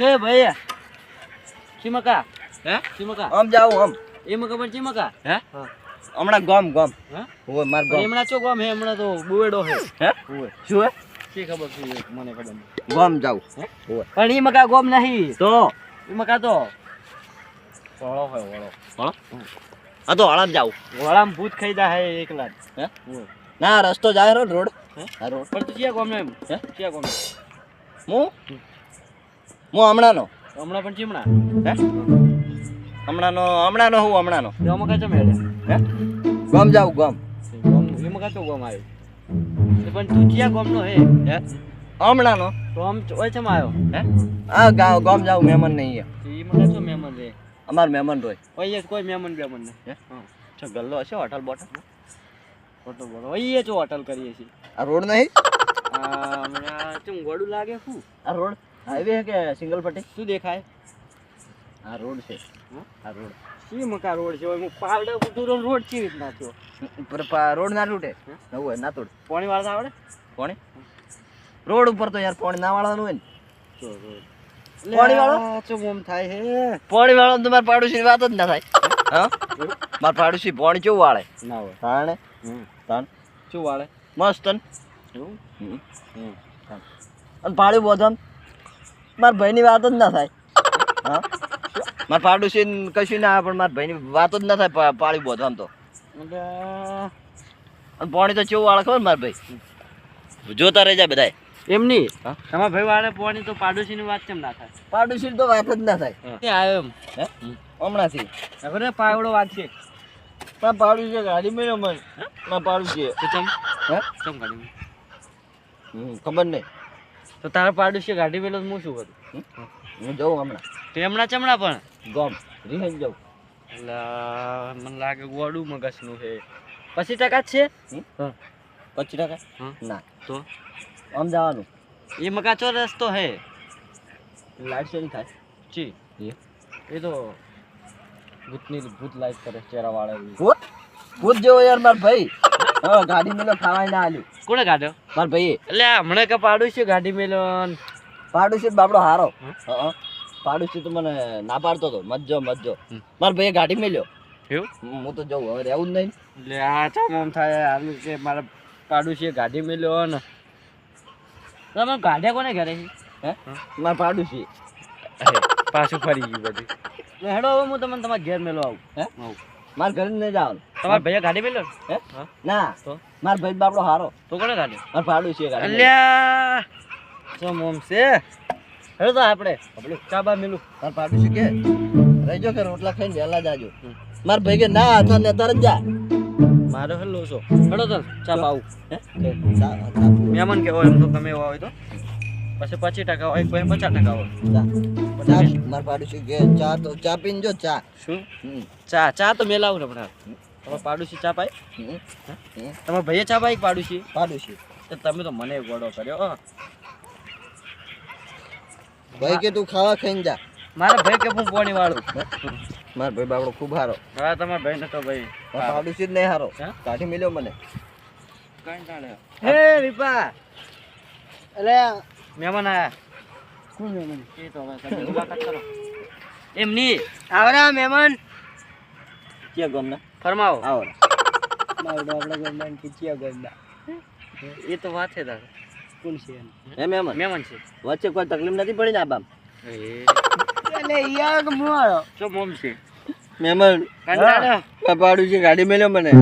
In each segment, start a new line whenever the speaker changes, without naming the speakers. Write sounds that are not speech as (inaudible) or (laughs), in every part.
હે ભાઈ ચીમકા.
હે?
ચીમકા.
આમ જાવ આમ.
એમ ખબર પણ ચીમકા?
હે? હમણાં ગમ ગમ.
હે?
હોય માર ગોમ.
હમણાં ચો ગોમ હે? હમણાં તો બુવેડો હે.
હે?
ઓય.
શું હે?
શી ખબર છે મને ખબર
ગોમ જાવ
હે?
ઓય.
પણ ઈ મકા ગોમ નહીં.
તો?
ઈ મકા તો વળો હે વળો.
હળો હા તો હળદ જાવ
વળામ ભૂત ખાઈ દા હે એકલા
હે? ના રસ્તો જાય રો રોડ.
હે?
રોડ.
પર તો ક્યાં ગોમ એમ?
હે?
ક્યાં ગોમ
હું? હું હમણાંનો.
હમણાં પણ ચીમણા?
હે? હમણાંનો હમણાંનો હું હમણાંનો.
ગામ કાચો ચમ
હે? ગમ જાવ ગમ.
ગામ મકા તો આવ્યો પણ તું ક્યાં ગોમનો હે.
હે? હમણાંનો.
તો આમ ઓય ચમ આવ્યો?
હે? આ ગામ ગમ જાવ મહેમાન નહીં
એ મને કાચો મહેમાન રે?
અમાર મહેમાન રોય.
ઓય કોઈ મહેમાન બેમાન નહીં.
હે?
હા.
છે ગલ્લો હશે હોટલ બોટલ?
હોટલ બોલો ઓય જો હોટલ કરીએ છીએ.
આ રોડ નહીં?
આ હમણાં ચમ ગોડું લાગે શું?
આ રોડ? હાઈવે હે કે સિંગલ પટ્ટી?
શું દેખાય?
આ રોડ છે. આ રોડ.
શી મકા રોડ છે? હું પાવડે કુટુરો રોડ કેવી રીતના થયો?
પર રોડ ના તૂટે? નવું હોય ના તૂટે.
પાણી વાળતા આવડે?
પોણી? રોડ ઉપર તો યાર પાણી ના વાળવાનું હોય ને. પાણી વાળો?
ઓમ થાય હે.
પાણી વાળો તો મારા પાડોશી વાત જ ના થાય. હા? મારા પાડોશી પાણી કેવું વાળે?
ના હોય.
તાણે? તાણ?
શું વાળે?
મસ્ત અને પાડ્યું બોધમ મારા ભાઈની વાત જ ના થાય. હા? મારા પાડોશી કશું ના આવે પણ મારા ભાઈની વાત જ ના થાય પાડી બોધ આમ તો.
પોણી
અને પાણી તો ચેવું વાળે ખબર મારા ભાઈ? જોતા રહી જાય બધાય.
એમ નહીં?
હા?
તમારા ભાઈ વાળે પાણી તો પાડોશીની વાત કેમ ના થાય?
પાડોશી તો વાત જ ના થાય.
આવ્યો એમ?
હે? હમણાંથી.
ખબર પાવડો વાત છે
પણ પાડું છે ગાડી મેળ્યો મને હે? હમ, ખબર નહીં.
તો તારા પાડોશી ગાડી પેલો હું શું કરું?
હું જઉં હમણાં.
તો એમના ચમડા પણ?
ગમ. રિહાઈ જાઉં.
એટલે મને લાગે ગોડું મગજનું છે. પચીસ ટકા જ છે?
પચીસ ટકા?
હા.
ના.
તો?
આમ જવાનું.
એ મકાચો રસ્તો હે.
લાઈટ શેની થાય?
જી
એ.
તો ભૂતની ભૂત લાઈટ કરે ચહેરા વાળા
ભૂત? ભૂત જેવો યાર માર ભાઈ. ગાડી મેલો ખાવાય ના આલ્યું.
કોણે કાઢ્યો
માર ભાઈ
એટલે હમણે કે પાડું છે ગાડી મેલો
પાડોશી બાપડો હારો.
પાડું
હા તો મને ના પાડતો હતો મજો મજો. માર ભાઈએ ગાડી મેલ્યો.
એવું?
હું તો જઉં હવે રહેવું જ નહીં.
એટલે આ ચમ થાય હાલું કે મારા પાડોશીએ ગાડી મેલ્યો ને તમે ગાડ્યા કોને ઘરે છે?
હે? માર પાડોશી
પાછું ફરી ગયું બધું. હેડો હવે હું તમને તમારા ઘેર મેલો આવું.
હે? મારા ઘરે નહીં જવાનું.
તમારા ભાઈએ ગાડી મેલ્યો
હે? ના.
તો?
માર ભાઈ બાપડો હારો.
તો કોને ગાડી
માર ભાડું ગાડી. મેલ્યો.
અલ્યા! સો મોમ છે? હેડો તો આપણે. આપણે ચા બા મેલું.
માર છે કે? રહેજો કે રોટલા ખાઈને વહેલા જાજો. માર ભાઈ કે ના તો ને તરત જા.
મારો હેલો છો. હેડો તો ચાબા આવું.
હે?
મહેમાન કે હોય એમ તો તમે એવા હોય તો. પછી પચીસ ટકા હોય કોઈ પચાસ ટકા હોય.
ચા ચા ભાડું પાડોશી કે ચા તો ચા પીને જો ચા.
શું? ચા ચા તો મેલાવું ને હમણાં. તમારે પાડોશી ચા પાય. તમારા ભાઈએ ચા પાય પાડોશી?
પાડોશી.
તો તમે તો મને ગોડો કર્યો હો.
ભાઈ કે તું ખાવા ખાઈને જા.
મારા ભાઈ કે હું પોણી વાળું.
મારા ભાઈ બાપડો ખૂબ હારો.
હા તમારા ભાઈ ને તો ભાઈ
પાડોશી જ નહીં હારો.
હે?
કાઢી મળ્યો મને.
કઈ હે વિપા અલે મહેમાન આયા. કોણ મહેમાન? એ તો હવે તમે મુલાકાત કરો. એમ આવરા મહેમાન.
ક્યાં ગમના?
ફરમાવો.
આવો.
મારો આપણા ગમના કિચિયા ગમના એ તો વાત છે તારે. કોણ છે
એ મેમન
મેમન છે.
વચ્ચે કોઈ તકલીફ નથી પડી ને આબામ બામ?
એટલે યાર મોળો ચો મોમ છે.
મેમન
કંટાળ્યો
મારા છે ગાડી મેલ્યો મને.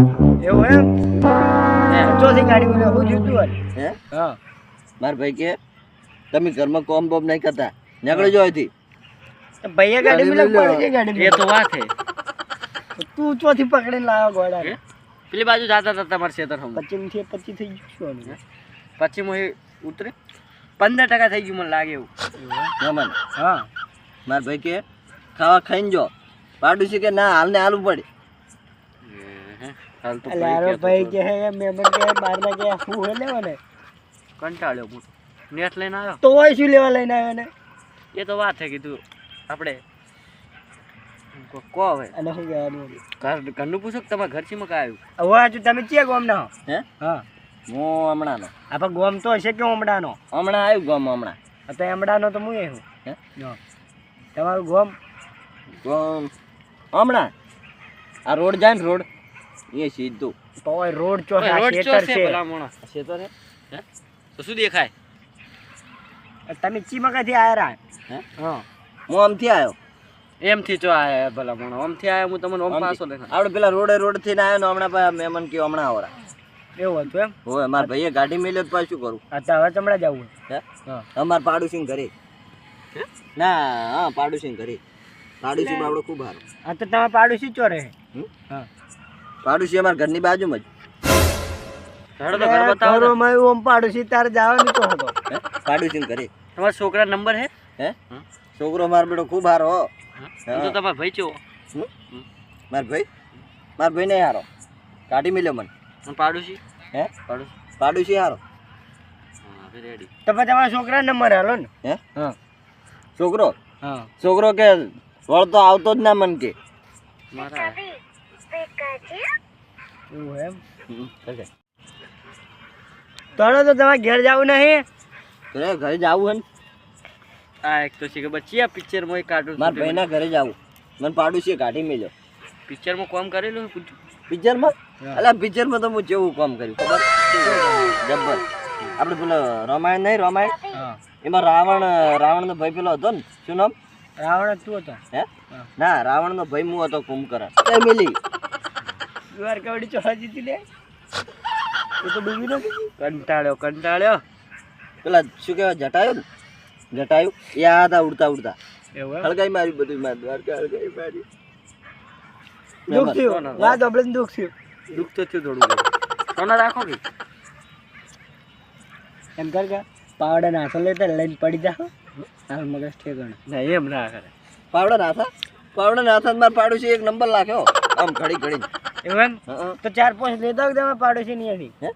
એવું એમ? ચોથી ગાડી મેલ્યો હું જુતું
હે?
હા.
માર ભાઈ કે તમે ઘરમાં કોમ બોમ નહીં કરતા. નીકળી જો અહીંથી
ભૈયા
ગાડી મેલે પડે
ગાડી એ તો વાત છે.
તું ચોથી પકડીને લાવ્યો ગોડા?
પેલી બાજુ જતા હતા તમારે ખેતર હમ
પચીસથી પચીસ થઈ ગયું છું
પછી હું ઉતરે. પંદર ટકા થઈ ગયું મને લાગે એવું.
મહેમાન
હા.
મારા ભાઈ કે ખાવા ખાઈને જો. પાડોશી કે ના હાલ ને હાલવું પડે.
ભાઈ કે હે મહેમાન કે બાર ના કે હું હે લેવા ને
કંટાળ્યો હું. નેટ લઈને આવ્યો?
તો હોય શું લેવા લઈને આવ્યો ને?
એ તો વાત છે કીધું. આપણે કો- હવે?
અને શું કહેવાનું?
ઘર ઘરનું પૂછો કે તમારા ઘર ચીમાં મકા આવ્યું?
હવે હજુ તમે ક્યાં ગોમના હો?
હે?
હા.
હું હમણાંનો.
આપણે ગોમ તો હશે કે હમણાંનો?
હમણાં આવ્યું ગમ હમણાં.
તો હમણાંનો તો હું એ હું?
હે.
તમારું ગોમ?
ગોમ હમણાં. આ રોડ જાય ને રોડ. એ સીધું.
તો રોડ ચો
રોડ ચો છે
છે.
ભલા મોણા
ખેતર હે?
હે? તો શું દેખાય?
તમે ચીમકાથી આયા
હે?
હા.
હું આમથી આવ્યો
એમથી ચો આયા ભલા મોણા ઓમથી આયા હું તમને ઓમ પાછો લઈને
આપણે પેલા રોડે રોડથી આયા ને હમણાં પાછા મહેમાન કયો હમણાં આવરા.
એવું હતું એમ?
હોય મારા ભાઈએ ગાડી મેલ્યો તો પાછું શું કરું?
અચ્છા હવે ચમડા જવું
હે?
હા.
અમાર પાડોશી ઘરે. ના હા પાડોશી ઘરે. પાડોશી બાબડો ખૂબ સારો.
આ તો તમે પાડોશી ચો રહે?
હમ?
હા.
પાડોશી અમારા ઘરની બાજુમાં જ.
પાડોશી તારે જવાનું તો હતો.
હે? પાડોશી ઘરે.
તમારા છોકરા નંબર હે?
હે?
હમ?
છોકરો મારો બેટો ખૂબ સારો હો.
તો તમારા ભાઈ
છો? માર ભાઈ? માર ભાઈ નહીં હારો. કાઢી મળ્યો મને.
પાડોશી?
હે?
પાડોશી.
પાડોશી હારો.
હા હવે રેડી
તો પછી તમારા છોકરા નંબર હાલો ને.
હે?
હા.
છોકરો?
હા.
છોકરો કે વળતો આવતો જ ના મન કે.
મારા
એવું એમ?
હમ,
તો તમારે ઘેર જવું નહીં?
ઘરે જવું હે ને?
આ એક તો છે કે બચ્ચી પિક્ચરમાં એક કાર્ટૂન
મારા ભાઈના ઘરે જવું મને પાડું છે કાઢી મેલ્યો.
પિક્ચરમાં કોમ કરેલું
પિક્ચરમાં. અલા પિક્ચરમાં તો હું જેવું કામ કર્યું. ખબર? જબ્બર. આપણે પેલો રામાયણ નહીં રામાયણ? એમાં રાવણ રાવણનો ભાઈ પેલો હતો ને? શું નામ?
રાવણ જ તું હતો.
હે. ના રાવણનો ભાઈ હું હતો કુંભકરણ. એ મિલી?
યુઆર કબડ્ડી ચોરા જીતી લે. એ તો ડૂબી નથી
કંટાળ્યો કંટાળ્યો.
પેલા શું કહેવાય જટાયું ને? જટાયું. યાદ આ ઉડતા ઉડતા.
એવું
હળગાઈ મારી બધું માર દ્વારકા હળગાઈ મારી.
દુઃખ થયું. વાત આપણે દુઃખ થયું.
દુઃખ તો થયું થોડું. સોના રાખો કે?
એમ કર કે પાવડા નાસો લેતા લઈને પડી જાઓ. હાલ મગજ ઠેકાણે
ના એમ ના કરે.
પાવડા નાથા પાવડા નાથા માર છે એક નંબર લાખ્યો આમ ઘડી ઘડી
એવું તો ચાર પાંચ લેતા તમે પાડોશી નહીં
હે?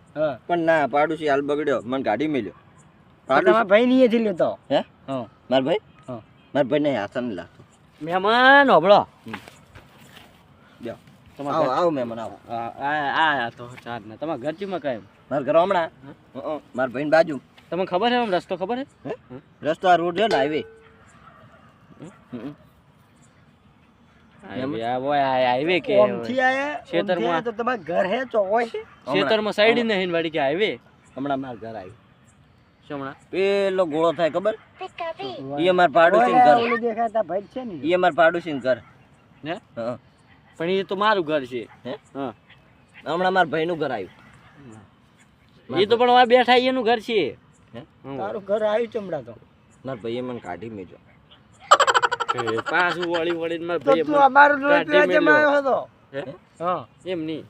પણ ના પાડોશી હાલ બગડ્યો. મને ગાડી મેલ્યો
તો તમારા ભાઈ નહીં હતી લેતો
હે?
હા.
મારા ભાઈ?
હા.
મારા ભાઈ નહીં લાગતો.
મહેમાન હોબળો
આવો આવો મહેમાન આવો.
આ તો ચાર ને. તમારા ઘર ચીમાં કાંઈ
મારા ઘર હમણાં? મારા ભાઈ બાજુ.
તમને ખબર છે રસ્તો ખબર છે
હે? રસ્તો આ રોડ છે ને હાઈવે
હાઈવે કે ખેતરમાં.
તો તમારા ઘર હે છે
ખેતરમાં સાઈડ નહીં વાડી કે હાઈવે
હમણાં માર ઘર આવ્યું. પેલો ગોળો થાય ખબર? એ માર પાડોશી ઘર.
દેખાતા ભાઈ છે ને?
એ માર પાડોશી ઘર.
હે? પણ એ તો મારું ઘર છે.
હમણાં મારા ભાઈ નું ઘર આવ્યું
એ તો પણ આ બેઠા એનું ઘર છે.
તારું ઘર આવ્યું ચમડા તો.
મારા ભાઈએ મને કાઢી મેજો.
પાછું વળી વળીને મારા
તો
ભાઈએ
તું અમારું રાજ્યમાં હતો.
હા? એમ નહીં.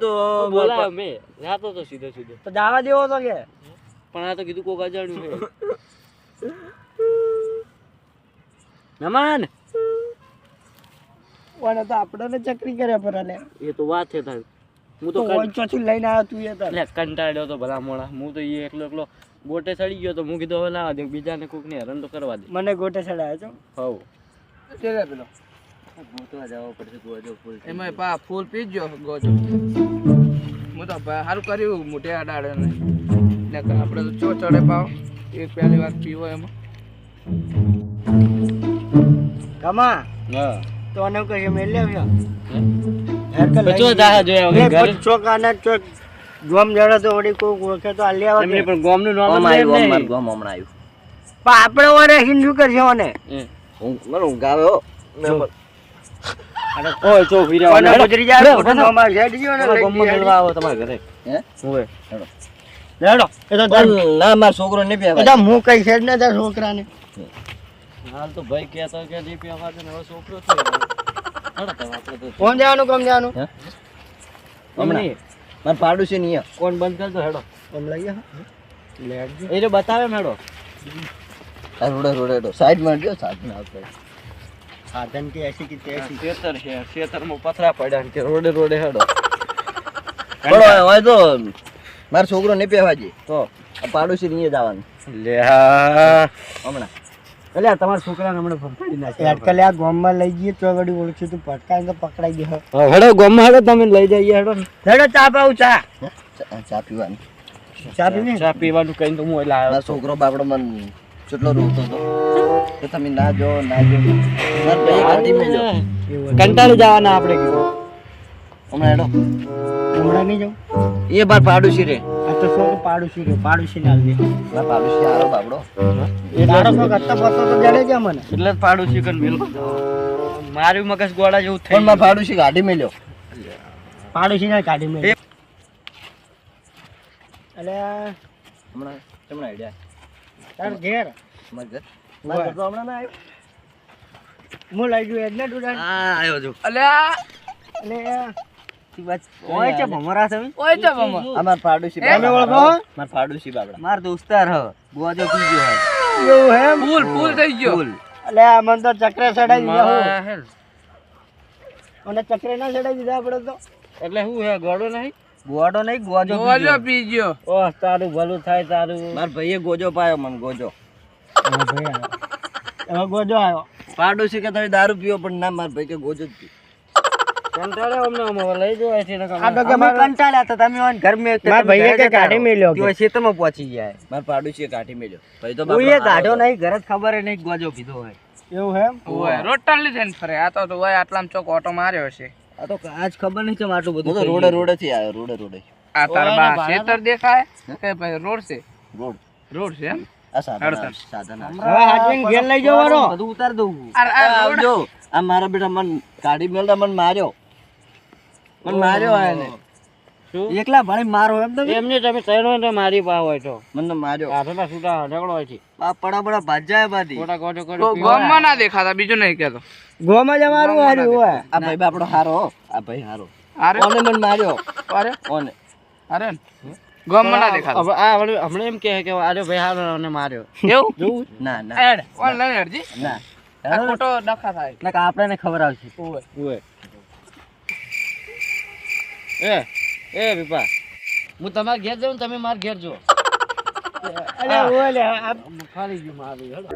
તો
બોલાવ મેં. જાતો તો સીધો સીધો.
તો દાવા દેવો તો કે.
પણ આ તો કીધું કોક અજાણ્યું છે નમન!
વાને તો આપણને ચકરી કરે પર અલે
એ તો વાત છે તારી. હું
તો
કં-
લઈને આવ્યો તું એ તાર.
એટલે કંટાળ્યો તો ભલા મોણા હું તો એ એકલો એકલો ગોટે ચડી ગયો તો હું કીધું હવે લાવા દે બીજાને કોક ને હેરાન તો કરવા દે.
મને ગોટે ચડાયો છો
હવ.
પેલો?
ગોતવા જવા પડશે ગોજો ફૂલ
એમાં પા ફૂલ પીજો ગોજો. હું તો સારું કર્યું મોટે અડાડે ને. એટલે આપણે તો ચો ચડે પાવ. એક પહેલી વાર પીવો એમાં.
કમા?
હા.
તો આને કહે મેં લેવ્યો
બચો જાહે જોયા વગર ઘર?
ચોક આને ચોક ગોમ જડે તો વળી કોક ઓળખે તો આ લેવા
એમને પણ ગોમનું નામ ગોમ
આવ્યું
ગોમ
અમાર ગામ હમણાં આવ્યું
પણ આપણે ઓરે હિન્દુ કરશે ઓને
એ.
હું મને ઊંઘ આવે હો.
ઓય ફીરા
ઓને ગુજરી જાય ને
આવો તમારા ઘરે.
હે?
હેડો એ તો
ના મારો છોકરો નહીં પીવા
એટલે હું કઈ છે ને તાર છોકરાને.
હાલ તો ભાઈ કહેતો કે દીપી પીવા છે ને હવે છોકરો છે. હેડો આપણે તો.
કોણ જવાનું કોણ જવાનું?
હમણાં.
મારા પાડોશી નહીં
કોણ બંધ કરતો હેડો.
કોમ લઈ ગયા? લેડજો
એ જો બતાવે મેડો. હેડો
આ રોડે રોડે સાઈડ સાઈડમાં હટજો, સાઈડમાં આવતો.
સાધન કે એસી કે તેસી?
ખેતર છે ખેતરમાં પથરા પડ્યા કે રોડે રોડે હેડો.
પડો હવે તો મારો છોકરો નહીં પહેવાજી
તો
આ પાડોશી નહીં જવાનું.
લે હા
હમણાં.
એટલે આ તમારા છોકરાને હમણાં નાખ્યા
આજકાલ આ ગામમાં લઈ જઈએ તો વળી ઓળખ્યું તું પટકાઈને તો પકડાઈ દે
હવે હેડો ગોમમાં હેડો તમે લઈ જઈએ હેડો.
હેડો ચા પાવું ચા.
ચા- ચા પીવાની.
ચા પીવી
ચા પીવાનું કહીને તો હું એટલે આવ્યો
છોકરો બાપડો મન કેટલો રોતો હતો કે તમે ના જો ના જો.
કંટાળી જવાના આપણે કીધું
હમણાં હેડો.
હમણાં નહીં જાઉં?
એ બાર પાડોશી રે.
આ તો શું પાડોશી રહ્યો પાડોશી ના આવી
મારા પાડોશી આરો બાબડો.
તારો શોખ અત્તા પત્તો તો જડે ગયા મને
એટલે જ પાડું ચિકન મિલ. મારું મગજ ગોળા જેવું થઈ
પણ મારા પાડોશી ગાડી મેલ્યો.
પાડોશી ના કાઢી મેં
એ-
એટલે
હમણાં તમને આઈડિયા
તાર ઘેર.
મારા ઘર. તો હમણાં ના આવ્યો.
હું લઈ ગયો એટલે તું
હા આવ્યો છું.
અલ્યા!
એટલે
ઓય છે ભમરા તમે
ઓય તો મામા
આ પાડોશી
એ
ઓળખો?
મારા પાડોશી બાબડા
માર દોસ્તાર હ. ગોજો પીજો હે.
એવું એમ?
ફૂલ ફૂલ થઈ ગયો.
એટલે આ મને તો ચક્રે ચડાઈ દીધા હું. અને ચક્રે ના ચડાઈ દીધા આપણે તો.
એટલે શું હે ગોડો નહીં? ગોડો નહીં ગોજો
ગોજો પી ગયો.
ઓહ તારું ભલું થાય તારું.
માર ભાઈએ ગોજો પાયો મને ગોજો.
હા હવે ગોજો આવ્યો.
પાડોશી કે તમે દારૂ પીવો પણ ના મારા ભાઈ કે ગોજો જ પી
કંટાળે અમને અમે લઈ જવાય છે
આ તો કે
કંટાળ્યા હતા તમે ઓન ઘર મેં
મારા ભાઈએ કે કાઢી મેલ્યો કે.
ખેતરમાં પહોંચી ગયા.
મારા પાડોશીએ કાઢી મેલ્યો. ભાઈ તો
કોઈ
બાપડો
નહીં ઘર જ ખબર નહીં ગોજો પીધો હોય.
એવું એમ?
ઓય રોટલી થઈને ફરે. આ તો તો ઓય આટલામાં ચોક ઓટો માર્યો છે.
આ તો આજ ખબર નહીં છે આટલું બધું
તો રોડે રોડે થી આવ્યો રોડે રોડે.
આ તાર બા ખેતર દેખાય? કે ભાઈ રોડ છે?
રોડ.
રોડ છે એમ?
આ સાધન
હડતર.
આ- સાધન આ.
હવે હાથવીને ઘેર લઈ જવાનો?
બધું ઉતાર દઉં.
આ-
આ
આ રોડ
આવજો. આ મારા બેટા મન કાઢી મેળા મન માર્યો. મન માર્યો આ શું?
એકલા ભાઈ મારો એમ તમે એમને તમે ત્રણ હોય તો મારી પા હોય તો.
મને માર્યો.
હાથોના સુતા ઢગલો હોય છે.
આ પડા પડા ભાજાય બાદી
ખોટા ગોજો
ગો- ગોમમાં ના દેખાતા બીજું નહીં કહેતો.
ગોમાં જવાનું હાર્યું હોય.
આ ભાઈ બાપડો હારો. આ ભાઈ હારો.
અરે
ઓને મને માર્યો.
અરે
ઓને.
અરે ગામમાં ના દેખાતા.
હવે આ વળી એમ કહે કે આરે ભાઈ હારો માર્યો.
એવું?
ના ના.
એડ ઓનલાઈન હેડજી.
ના.
ખોટો ડખા થાય.
આપણે ખબર આવશે.
ઓય.
ઓય. એ એ વિપા હું તમારા ઘેર જાઉં તમે મારા ઘેર જો (laughs)
અલે ઓય લે આ
ફાડી ગયું મારું હેડો.